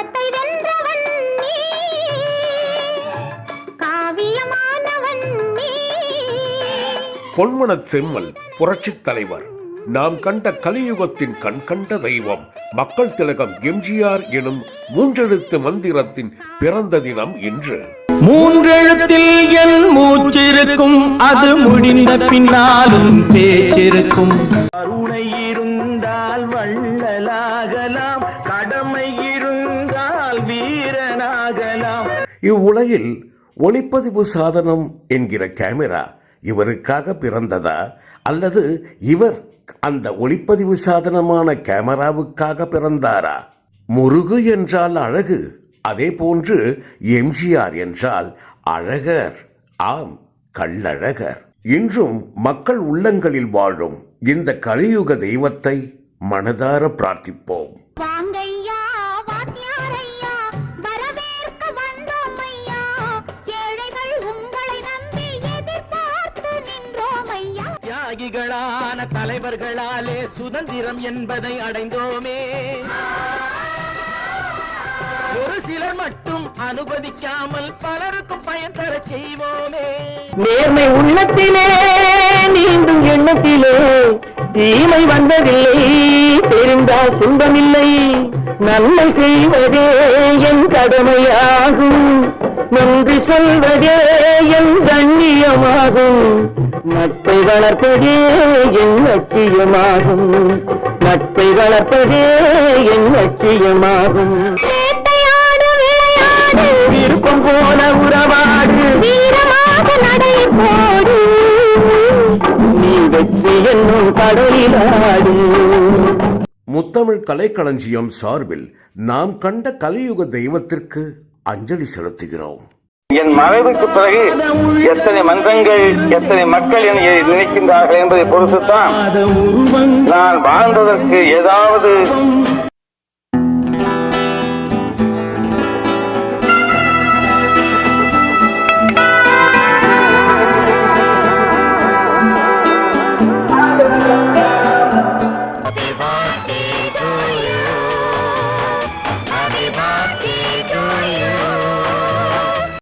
காலத்தை வென்றவன் நீ. காவியமானவன் நீ. பொன்மனச் செம்மல் புரட்சித் தலைவர். நாம் கண்ட கலியுகத்தின் கண் கண்ட தெய்வம். மக்கள் திலகம் எம்ஜிஆர் எனும் மூன்றெழுத்து மந்திரத்தின் பிறந்த தினம் இன்று. மூன்றெழுத்தில் என் மூச்சிருக்கும். அது முடிந்த பின்னாலும் பேச்சிருக்கும். கருணை இருந்தால் வள்ளலாகலாம். இவ்வுலகில் ஒளிப்பதிவு சாதனம் என்கிற கேமரா இவருக்காக பிறந்ததா? அல்லது இவர் அந்த ஒளிப்பதிவு சாதனமான கேமராவுக்காக பிறந்தாரா? முருகு என்றால் அழகு அதே போன்று எம்ஜிஆர் என்றால் அழகர். ஆம் கள்ளழகர். இன்றும் மக்கள் உள்ளங்களில் வாழும் இந்த கலியுக தெய்வத்தை மனதார பிரார்த்திப்போம். தியாகிகளான தலைவர்களாலே சுதந்திரம் என்பதை அடைந்தோமே. ஒரு சிலர் மட்டும் அனுமதிக்காமல் பலருக்கும் பயன் தர செய்வோமே. நேர்மை உள்ளத்திலே நீண்டும் எண்ணத்திலே தீமை வந்ததில்லை தெரிந்தால் துன்பமில்லை. நன்மை செய்வதே என் கடமையாகும். நன்றி சொல்வதே என் கண்ணியமாகும். நட்பை வளர்ப்பதே என் லட்சியமாகும். நட்பை வளர்ப்பதே என் லட்சியமாகும். விருப்பம் போல உறவாடு. வீரமாக நடை போடு. நீ வெற்றி என்னும் கடலிலாடு முத்தமிழ் கலைக்களஞ்சியம் சார்பில் நாம் கண்ட கலியுக தெய்வத்திற்கு அஞ்சலி செலுத்துகிறோம். என் மறைவுக்கு பிறகு எத்தனை மன்றங்கள் எத்தனை மக்கள் என்னை நினைக்கின்றார்கள் என்பதை பொறுத்துத்தான் நான் வாழ்ந்ததற்கு ஏதாவது